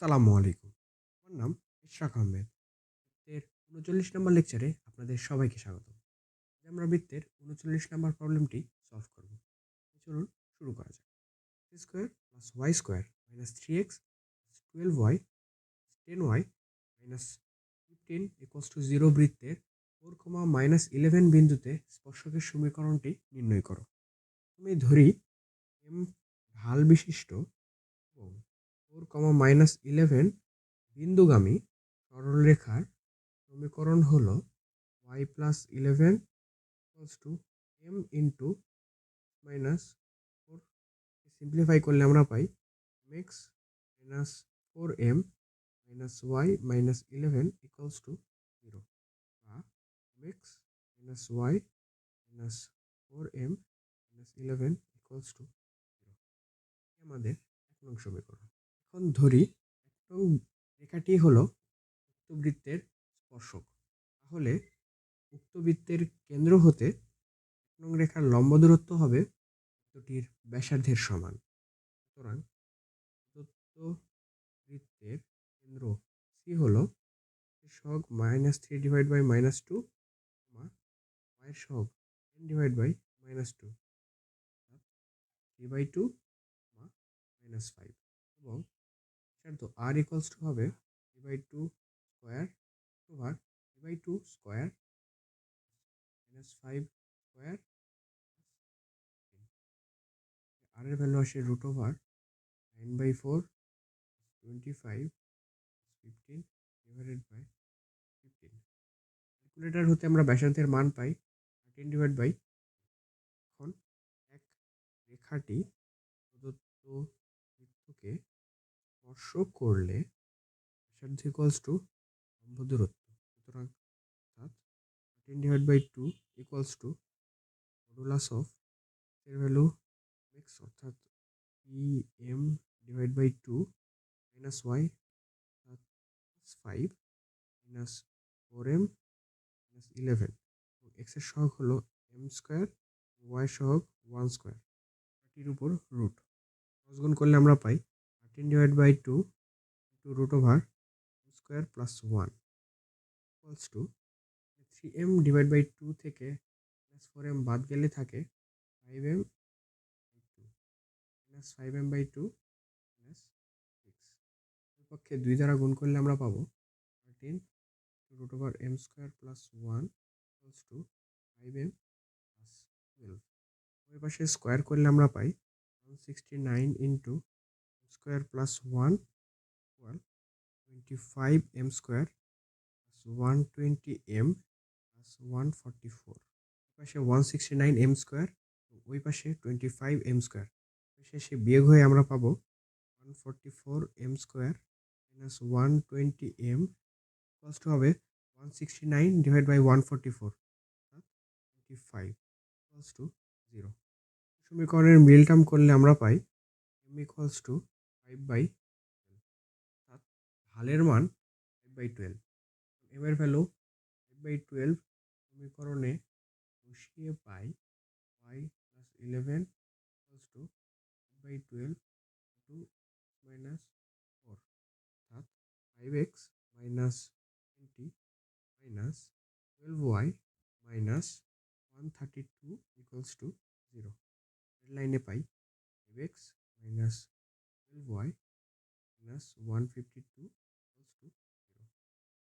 সালামু আলাইকুম। আমার নাম ইশরাক আহমেদ। এর উনচল্লিশ নম্বর লেকচারে আপনাদের সবাইকে স্বাগত। আমরা বৃত্তের উনচল্লিশ নম্বর প্রবলেমটি সলভ করব। চলুন শুরু করা যাক। Square plus Y square minus three X twelve Y ten Y minus fifteen equals to zero বৃত্তের ফোর কমা মাইনাস ইলেভেন বিন্দুতে স্পর্শকের সমীকরণটি নির্ণয় করো। আমি ধরি এম ঢাল বিশিষ্ট ফোর কমা মাইনাস ইলেভেন বিন্দুগামী সরলরেখার সমীকরণ হল y plus eleven equals to m into minus four simplify করলে আমরা পাই x minus four m minus y minus eleven equals to zero বা x minus y minus four m minus eleven equals to zero আমাদের এক নং সমীকরণ। এখন ধরি রেখাটি হল বৃত্তের স্পর্শক। তাহলে উক্ত বৃত্তের কেন্দ্র হতে নং রেখার লম্ব দূরত্ব হবে দুটির ব্যাসার্ধের সমান। সুতরাং প্রদত্ত বৃত্তের কেন্দ্র সি হল সহগ minus three divide by minus two ওয়াইয়ের সহগ ten divide by minus two. Three by two minus five এবং তো আর ইকুয়ালস টু হবে three by two square over three by two square minus five square r এর value আসে root over nine by four twenty five fifteen divided by fifteen calculator হতে আমরা ব্যাসার্ধের মান পাই thirteen divide by এখন এক রেখাটি প্রদত্ত স্পর্শ করলে ব্যাসার্ধ ইকুয়ালস টু লম্ব দূরত্ব সুতরাং অর্থাৎ thirteen divide by two equals to modulus of এর ভ্যালু এক্স অর্থাৎ ই m divide by two minus y অর্থাৎ five minus four m minus eleven এক্সের সহগ হলো এম স্কোয়ার ওয়াই সহগ ওয়ান স্কোয়ার এটির উপর রুট গুণ করলে আমরা পাই thirteen divide by two two root over square plus one equals to three m divide by two থেকে প্লাস ফোর এম বাদ গেলে থাকে five m two minus five m by two minus six পক্ষে দুই দ্বারা গুণ করলে আমরা পাবো thirteen two root over m square plus one equals to five m plus twelve ওই পাশে স্কোয়ার করলে আমরা পাই one sixty nine into square plus one equal twenty five m square plus one twenty m plus one forty four পাশে one sixty nine m square ওই পাশে twenty five M square শেষে বিয়োগ হয়ে আমরা পাবো one forty four m square minus one twenty m plus two হবে one sixty nine divide by one forty four twenty five plus two zero সমীকরণের মিল টার্ম করলে আমরা পাই m equals to five by অর্থাৎ ঢালের মান ফাইভ বাই টুয়েলভ এম এর value five by twelve সমীকরণে বসিয়ে পাই y plus eleven equals to by twelve two minus four অর্থাৎ five x minus twenty minus twelve y minus one thirty two equals to zero লাইনে পাই five x minus y minus one fifty two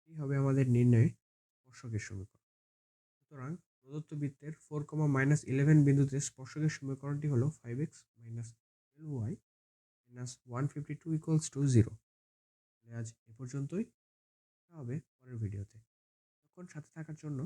এই হবে আমাদের নির্ণয়ে স্পর্শকের সমীকরণ। সুতরাং প্রদত্ত বৃত্তের four comma minus eleven বিন্দুতে স্পর্শকের সমীকরণটি হলো five x minus twelve y minus one fifty two equals to zero আজ এ পর্যন্তই। হবে পরের ভিডিওতে তখন সাথে থাকার জন্য